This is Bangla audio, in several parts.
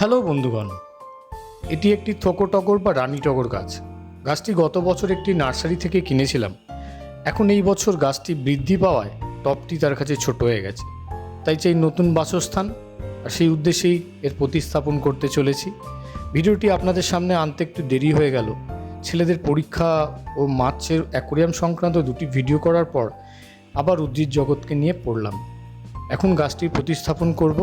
হ্যালো বন্ধুগণ, এটি একটি থোকো টগর বা রানী টগর গাছ। গাছটি গত বছর একটি নার্সারি থেকে কিনেছিলাম। এখন এই বছর গাছটি বৃদ্ধি পাওয়ায় টবটি তার কাছে ছোট হয়ে গেছে। তাই চাই নতুন বাসস্থান, আর সেই উদ্দেশ্যেই এর প্রতিস্থাপন করতে চলেছি। ভিডিওটি আপনাদের সামনে আনতে একটু দেরি হয়ে গেল। ছেলেদের পরীক্ষা ও মাছের অ্যাকোরিয়াম সংক্রান্ত দুটি ভিডিও করার পর আবার উদ্ভিদ জগৎকে নিয়ে পড়লাম। এখন গাছটির প্রতিস্থাপন করব।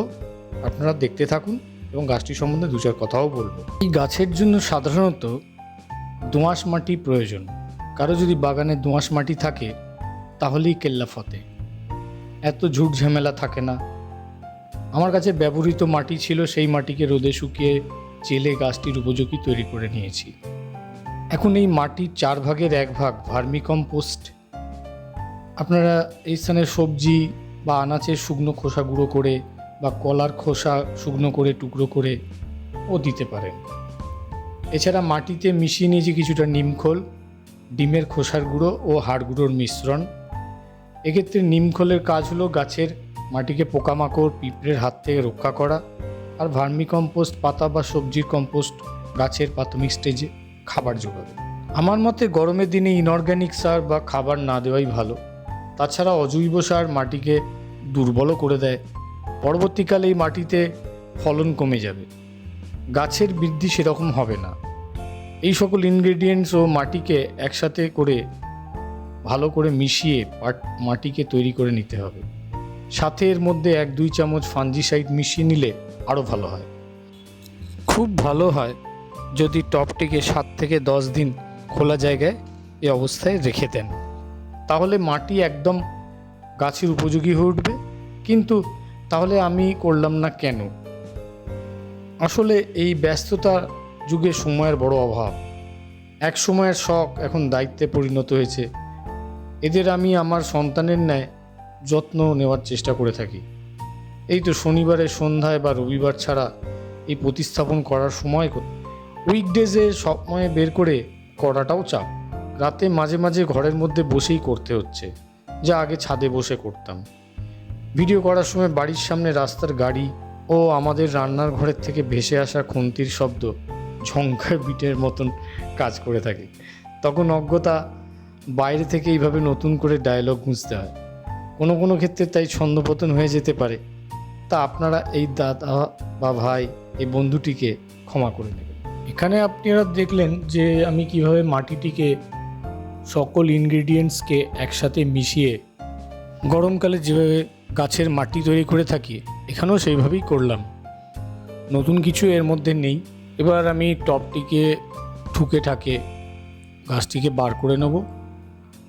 আপনারা দেখতে থাকুন। এবং গাছটি সম্বন্ধে দু চার কথাও বলব। এই গাছের জন্য সাধারণত দোঁয়াশ মাটি প্রয়োজন। কারও যদি বাগানে দোঁয়াশ মাটি থাকে, তাহলেই কেল্লা ফতে। এত ঝুট ঝামেলা থাকে না। আমার কাছে ব্যবহৃত মাটি ছিল, সেই মাটিকে রোদে শুকিয়ে চেলে গাছটির উপযোগী তৈরি করে নিয়েছি। এখন এই মাটির চার ভাগের এক ভাগ ভার্মি কম্পোস্ট আপনারা এই স্থানে সবজি বা আনাচের শুকনো খোসা গুঁড়ো করে বা কলার খোসা শুকনো করে, টুকরো করে ও দিতে পারেন। এছাড়া মাটিতে মিশিয়ে নিয়েছি কিছুটা নিমখোল, ডিমের খোসার গুঁড়ো ও হাড় গুঁড়োর মিশ্রণ। এক্ষেত্রে নিমখোলের কাজ হলো গাছের মাটিকে পোকামাকড়, পিঁপড়ের হাত থেকে রক্ষা করা আর ভার্মি কম্পোস্ট পাতা বা সবজির কম্পোস্ট গাছের প্রাথমিক স্টেজে খাবার যোগাবে। আমার মতে গরমের দিনে ইনঅর্গ্যানিক সার বা খাবার না দেওয়াই ভালো। তাছাড়া অজৈব সার মাটিকে দুর্বলও করে দেয় পরবর্তীকালে এই মাটিতে ফলন কমে যাবে। গাছের বৃদ্ধি সেরকম হবে না। এই সকল ইনগ্রেডিয়েন্টস ও মাটিকে একসাথে করে, ভালো করে মিশিয়ে মাটিকে তৈরি করে নিতে হবে। সাথে এর মধ্যে এক দুই চামচ ফাঞ্জিসাইড মিশিয়ে নিলে আরও ভালো হয়। খুব ভালো হয় যদি টপটিকে সাত থেকে দশ দিন খোলা জায়গায় এই অবস্থায় রেখে দেন। তাহলে মাটি একদম গাছের উপযোগী হয়ে উঠবে। কিন্তু তাহলে আমি করলাম না কেন? আসলে এই ব্যস্ততার যুগে সময়ের বড় অভাব। এক সময়ের শখ এখন দায়িত্বে পরিণত হয়েছে। এদের আমি আমার সন্তানের ন্যায় যত্ন নেওয়ার চেষ্টা করে থাকি। এই তো শনিবারে সন্ধ্যায় বা রবিবার ছাড়া এই প্রতিস্থাপন করার সময় উইকডেজে সময় বের করে করাটাও চাপ। রাতে মাঝে মাঝে ঘরের মধ্যে বসেই করতে হচ্ছে। যা আগে ছাদে বসে করতাম। ভিডিও করার সময় বাড়ির সামনে রাস্তার গাড়ি ও আমাদের রান্নার ঘরের থেকে ভেসে আসা খুন্তির শব্দ ঝঙ্কা বিটের মতন কাজ করে থাকে। তখন অজ্ঞতা বাইরে থেকে এইভাবে নতুন করে ডায়লগ গুঁজতে হয়। কোনো কোনো ক্ষেত্রে তাই ছন্দপতন হয়ে যেতে পারে। তা আপনারা এই দাদা বা ভাই, এই বন্ধুটিকে ক্ষমা করে নেবেন এখানে আপনারা দেখলেন যে আমি কীভাবে মাটিটিকে সকল ইনগ্রিডিয়েন্টসকে একসাথে মিশিয়ে গরমকালে যেভাবে গাছের মাটি তৈরি করে থাকি, এখানেও সেইভাবেই করলাম। নতুন কিছু এর মধ্যে নেই। এবার আমি টপটিকে ঠুকে ঠাকে গাছটিকে বার করে নেব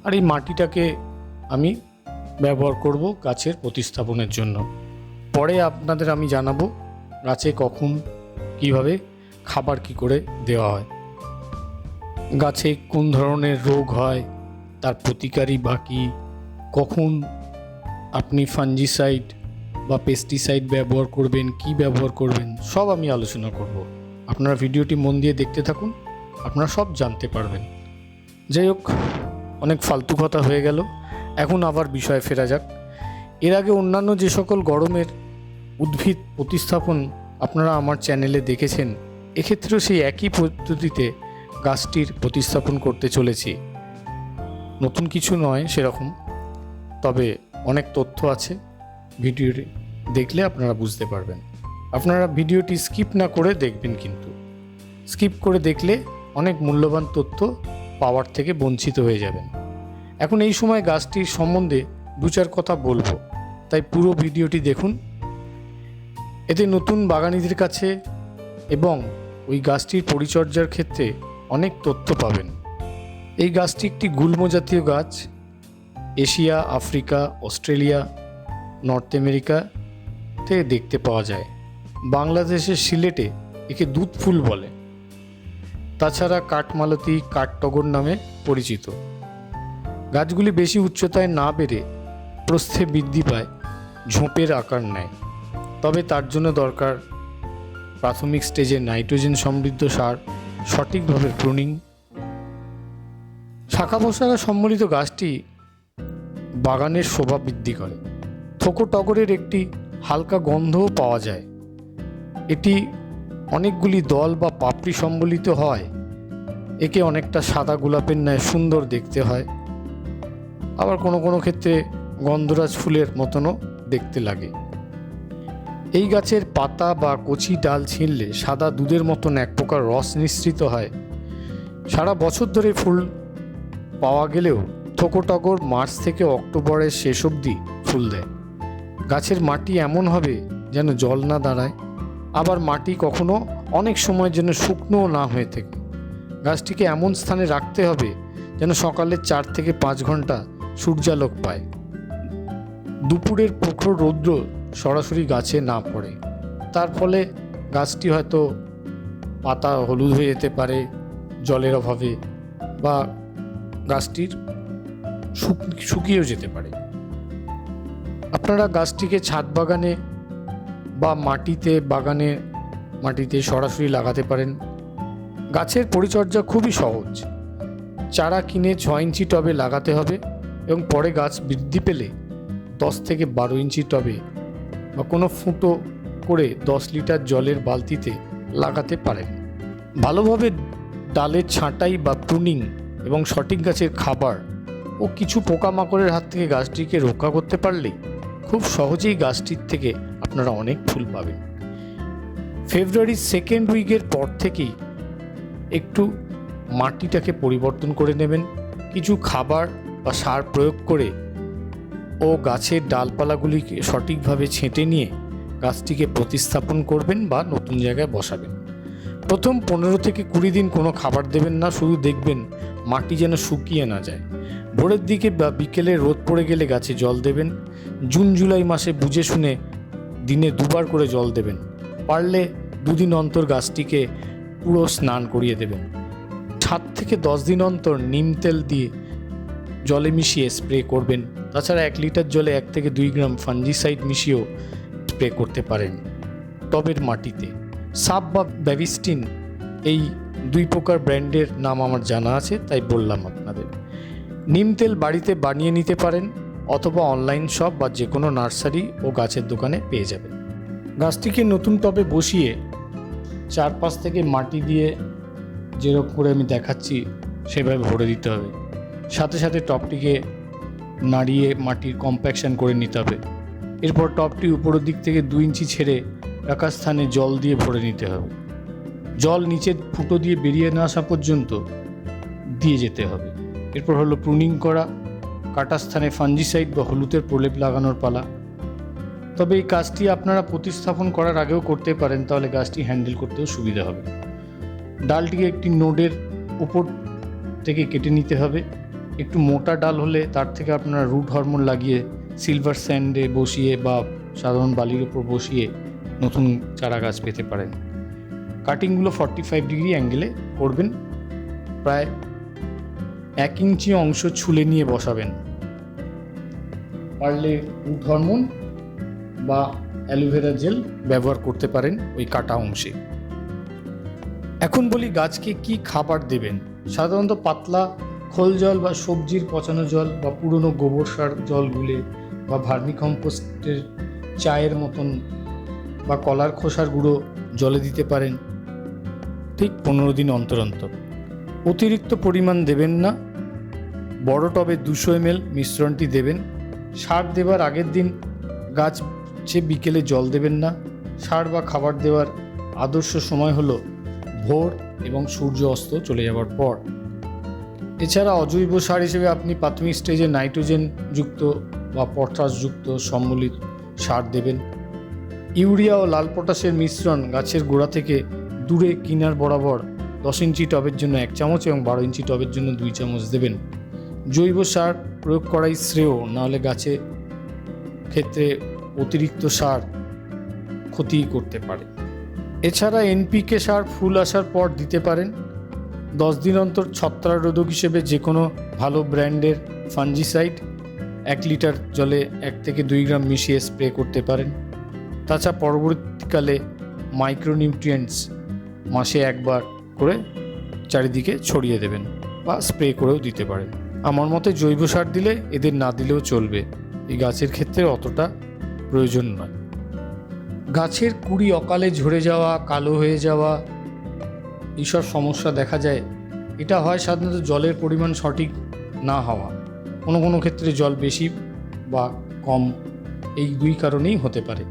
আর এই মাটিটাকে আমি ব্যবহার করব গাছের প্রতিস্থাপনের জন্য। পরে আপনাদের আমি জানাব গাছে কখন, কীভাবে, খাবার কি করে দেওয়া হয়। গাছে কোন ধরনের রোগ হয়, তার প্রতিকারী বাকি কখন আপনি ফাঞ্জিসাইড বা পেস্টিসাইড ব্যবহার করবেন, কি ব্যবহার করবেন, সব আমি আলোচনা করব। আপনারা ভিডিওটি মন দিয়ে দেখতে থাকুন, আপনারা সব জানতে পারবেন। যাই হোক, অনেক ফালতু কথা হয়ে গেল। এখন আবার বিষয়ে ফেরা যাক। এর আগে অন্যান্য যে সকল গরমের উদ্ভিদ প্রতিস্থাপন আপনারা আমার চ্যানেলে দেখেছেন, এক্ষেত্রেও সেই একই পদ্ধতিতে গাছটির প্রতিস্থাপন করতে চলেছি। নতুন কিছু নয় সেরকম, তবে অনেক তথ্য আছে ভিডিওটি দেখলে আপনারা বুঝতে পারবেন। আপনারা ভিডিওটি স্কিপ না করে দেখবেন কিন্তু। স্কিপ করে দেখলে অনেক মূল্যবান তথ্য পাওয়ার থেকে বঞ্চিত হয়ে যাবেন। এখন এই সময় গাছটির সম্বন্ধে দু চার কথা বলব। তাই পুরো ভিডিওটি দেখুন। এতে নতুন বাগানিদের কাছে এবং ওই গাছটির পরিচর্যার ক্ষেত্রে অনেক তথ্য পাবেন। এই গাছটি একটি গুল্ম জাতীয় গাছ। Asia, Africa, Australia, North America আমেরিকাতে দেখতে পাওয়া যায়। বাংলাদেশের সিলেটে একে দুধ ফুল বলে। তাছাড়া কাঠমালতি কাঠটগর নামে পরিচিত। গাছগুলি বেশি উচ্চতায় না বেড়ে প্রস্থে বৃদ্ধি পায়, ঝোপের আকার নেয়। তবে তার জন্য দরকার প্রাথমিক স্টেজে নাইট্রোজেন সমৃদ্ধ সার সঠিকভাবে প্রুনিং। শাখা পোশাকা সম্মিলিত গাছটি বাগানের শোভা বৃদ্ধি করে। থোকো টগরের একটি হালকা গন্ধও পাওয়া যায়। এটি অনেকগুলি দল বা পাপড়ি সম্বলিত হয়। একে অনেকটা সাদা গোলাপের ন্যায় সুন্দর দেখতে হয়। আবার কোনো কোনো ক্ষেত্রে গন্ধরাজ ফুলের মতনও দেখতে লাগে। এই গাছের পাতা বা কচি ডাল ছিঁড়লে সাদা দুধের মতন এক প্রকার রস নিঃসৃত হয়। সারা বছর ধরে ফুল পাওয়া গেলেও টগর মার্চ থেকে অক্টোবরের শেষ অবধি ফুল দেয়। গাছের মাটি এমন হবে যেন জল না দাঁড়ায়। আবার মাটি কখনো অনেক সময়ের জন্য শুকনোও না হয়ে থাকে। গাছটিকে এমন স্থানে রাখতে হবে যেন সকালে চার থেকে পাঁচ ঘণ্টা সূর্যালোক পায়। দুপুরের প্রখর রৌদ্র সরাসরি গাছে না পড়ে। তার ফলে গাছটি হয়তো পাতা হলুদ হয়ে যেতে পারে, জলের অভাবে, বা গাছটির শুকিয়েও যেতে পারে। আপনারা গাছটিকে ছাদ বাগানে বা মাটিতে, বাগানে, মাটিতে সরাসরি লাগাতে পারেন। গাছের পরিচর্যা খুবই সহজ। চারা কিনে ছ ইঞ্চি টবে লাগাতে হবে এবং পরে গাছ বৃদ্ধি পেলে দশ থেকে বারো ইঞ্চি টবে বা কোনো ফুটো করে দশ লিটার জলের বালতিতে লাগাতে পারেন। ভালোভাবে ডালের ছাঁটাই বা প্রুনিং এবং সঠিক গাছের খাবার ও কিছু পোকামাকড়ের হাত থেকে গাছটিকে রক্ষা করতে পারলেই খুব সহজেই গাছটির থেকে আপনারা অনেক ফুল পাবেন। ফেব্রুয়ারির সেকেন্ড উইকের পর থেকেই একটু মাটিটাকে পরিবর্তন করে নেবেন। কিছু খাবার বা সার প্রয়োগ করে ও গাছের ডালপালাগুলিকে সঠিকভাবে ছেঁটে নিয়ে গাছটিকে প্রতিস্থাপন করবেন বা নতুন জায়গায় বসাবেন। প্রথম পনেরো থেকে কুড়ি দিন কোনো খাবার দেবেন না, শুধু দেখবেন মাটি যেন শুকিয়ে না যায়। ভোরের দিকে বা বিকেলে রোদ পড়ে গেলে গাছে জল দেবেন। জুন, জুলাই মাসে বুঝে শুনে দিনে দুবার করে জল দেবেন। পারলে দুদিন অন্তর গাছটিকে পুরো স্নান করিয়ে দেবেন। সাত থেকে দশ দিন অন্তর নিম তেল দিয়ে জলে মিশিয়ে স্প্রে করবেন। তাছাড়া এক লিটার জলে এক থেকে দুই গ্রাম ফাঞ্জিসাইড মিশিয়েও স্প্রে করতে পারেন টবের মাটিতে। সাপ বা ব্যাবিস্টিন এই দুই প্রকার ব্র্যান্ডের নাম আমার জানা আছে, তাই বললাম আপনাদের। নিম তেল বাড়িতে বানিয়ে নিতে পারেন অথবা অনলাইন শপ বা যে কোনো নার্সারি ও গাছের দোকানে পেয়ে যাবেন। গাছটিকে নতুন টবে বসিয়ে চারপাশ থেকে মাটি দিয়ে যেরকম করে আমি দেখাচ্ছি সেভাবে ভরে দিতে হবে। সাথে সাথে টপটিকে নাড়িয়ে মাটির কম্প্যাকশন করে নিতে হবে। এরপর টপটি উপরের দিক থেকে দু ইঞ্চি ছেড়ে রাখার স্থানে জল দিয়ে ভরে নিতে হবে। জল নিচের ফুটো দিয়ে বেরিয়ে না আসা পর্যন্ত দিয়ে যেতে হবে। এরপর হলো প্রুনিং করা, কাটা স্থানে ফাঞ্জিসাইড বা হলুদের প্রলেপ লাগানোর পালা। তবে এই কাজটি আপনারা প্রতিস্থাপন করার আগেও করতে পারেন, তাহলে গাছটি হ্যান্ডেল করতেও সুবিধা হবে। ডালটিকে একটি নোডের উপর থেকে কেটে নিতে হবে। একটু মোটা ডাল হলে তার থেকে আপনারা রুট হরমোন লাগিয়ে সিলভার স্যান্ডে বসিয়ে বা সাধারণ বালির উপর বসিয়ে নতুন চারা গাছ পেতে পারেন। কাটিংগুলো ফর্টি ফাইভ ডিগ্রি অ্যাঙ্গেলে করবেন। প্রায় এক ইঞ্চি অংশ ছুলে নিয়ে বসাবেন। পারলে রুট হরমোন বা অ্যালোভেরা জেল ব্যবহার করতে পারেন ওই কাটা অংশে। এখন বলি গাছকে কি খাবার দেবেন? সাধারণত পাতলা খোল জল বা সবজির পচানো জল বা পুরনো গোবর সার জল গুলে বা ভার্মি কম্পোস্টের চায়ের মতন বা কলার খোসার গুঁড়ো জলে দিতে পারেন। ঠিক পনেরো দিন অন্তর অন্তর। অতিরিক্ত পরিমাণ দেবেন না। বড় টবে দুশো এমএল মিশ্রণটি দেবেন। সার দেবার আগের দিন গাছ বিকেলে জল দেবেন না। সার বা খাবার দেওয়ার আদর্শ সময় হলো ভোর এবং সূর্য অস্ত চলে যাওয়ার পর। এছাড়া অজৈব সার হিসেবে আপনি প্রাথমিক স্টেজে নাইট্রোজেন যুক্ত বা পটাশ যুক্ত সম্মিলিত সার দেবেন। ইউরিয়া ও লাল পটাশের মিশ্রণ গাছের গোড়া থেকে দূরে কিনার বরাবর দশ ইঞ্চি টবের জন্য এক চামচ এবং বারো ইঞ্চি টবের জন্য দুই চামচ দেবেন। জৈব সার প্রয়োগ করাই শ্রেয়, নাহলে গাছে ক্ষেত্রে অতিরিক্ত সার ক্ষতি করতে পারে। এছাড়া এনপিকে সার ফুল আসার পর দিতে পারেন। দশ দিন অন্তর ছত্রারোধক হিসেবে যে কোনো ভালো ব্র্যান্ডের ফাঞ্জিসাইড এক লিটার জলে এক থেকে দুই গ্রাম মিশিয়ে স্প্রে করতে পারেন। তাছাড়া পরবর্তীকালে মাইক্রোনিউট্রিয়েন্টস মাসে একবার করে চারিদিকে ছড়িয়ে দেবেন বা স্প্রে করেও দিতে পারেন। আমার মতে জৈব সার দিলে এদের না দিলেও চলবে। এই গাছের ক্ষেত্রে অতটা প্রয়োজন নয়। গাছের কুড়ি অকালে ঝরে যাওয়া, কালো হয়ে যাওয়া, এইসব সমস্যা দেখা যায়। এটা হয় সাধারণত জলের পরিমাণ সঠিক না হওয়া। কোনো কোনো ক্ষেত্রে জল বেশি বা কম, এই দুই কারণেই হতে পারে।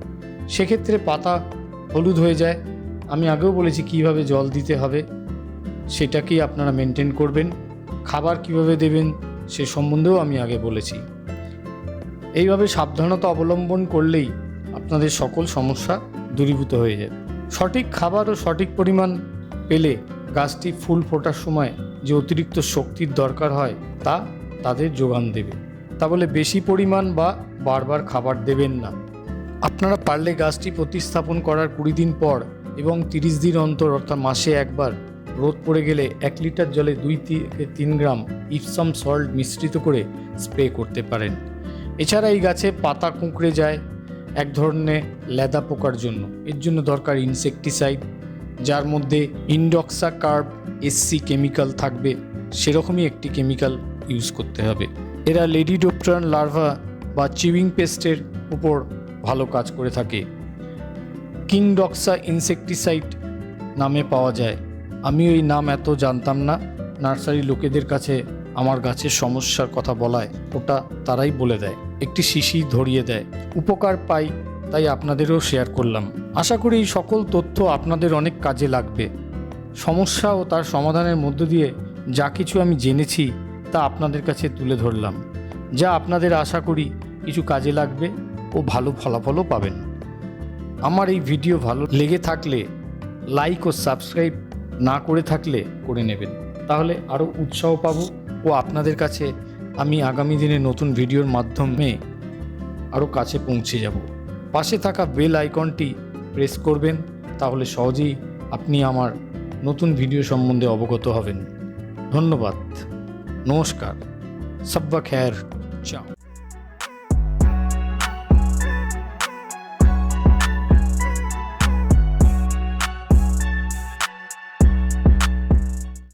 সেক্ষেত্রে পাতা হলুদ হয়ে যায়। আমি আগেও বলেছি কীভাবে জল দিতে হবে, সেটাকেই আপনারা মেনটেন করবেন। খাবার কীভাবে দেবেন সে সম্বন্ধেও আমি আগে বলেছি। এইভাবে সাবধানতা অবলম্বন করলেই আপনাদের সকল সমস্যা দূরীভূত হয়ে যায়। সঠিক খাবার ও সঠিক পরিমাণ পেলে গাছটি ফুল ফোটার সময় যে অতিরিক্ত শক্তির দরকার হয় তা তাদের যোগান দেবে। তা বলে বেশি পরিমাণ বা বারবার খাবার দেবেন না। আপনারা পারলে গাছটি প্রতিস্থাপন করার কুড়ি দিন পর এবং তিরিশ দিন অন্তর অর্থাৎ মাসে একবার রোদ পড়ে গেলে এক লিটার জলে দুই থেকে তিন গ্রাম ইপসাম সল্ট মিশ্রিত করে স্প্রে করতে পারেন। এছাড়া এই গাছে পাতা কুঁকড়ে যায় এক ধরনের লেদা পোকার জন্য। এর জন্য দরকার ইনসেকটিসাইড, যার মধ্যে ইনডক্সা কার্ব এসসি কেমিক্যাল থাকবে, সেরকমই একটি কেমিক্যাল ইউজ করতে হবে। এরা লেডিডোপ্টার লার্ভা বা চিউইং পেস্টের উপর ভালো কাজ করে থাকে। কিংডক্সা ইনসেকটিসাইড নামে পাওয়া যায়। আমি ওই নাম এত জানতাম না। নার্সারি লোকেদের কাছে আমার গাছের সমস্যার কথা বলায়, ওটা তারাই বলে দেয়, একটি শিশি ধরিয়ে দেয়। উপকার পাই, তাই আপনাদেরও শেয়ার করলাম। আশা করি এই সকল তথ্য আপনাদের অনেক কাজে লাগবে। সমস্যা ও তার সমাধানের মধ্য দিয়ে যা কিছু আমি জেনেছি, তা আপনাদের কাছে তুলে ধরলাম। যা আপনাদের আশা করি কিছু কাজে লাগবে ও ভালো ফলাফলও পাবেন। আমার এই ভিডিও ভালো লেগে থাকলে লাইক ও সাবস্ক্রাইব না করে থাকলে করে নেবেন। তাহলে আরও উৎসাহ পাবো ও আপনাদের কাছে আমি আগামী দিনে নতুন ভিডিওর মাধ্যমে আরও কাছে পৌঁছে যাব। পাশে থাকা বেল আইকনটি প্রেস করবেন, তাহলে সহজেই আপনি আমার নতুন ভিডিও সম্বন্ধে অবগত হবেন। ধন্যবাদ। নমস্কার। সব্বা খ্যার চাও।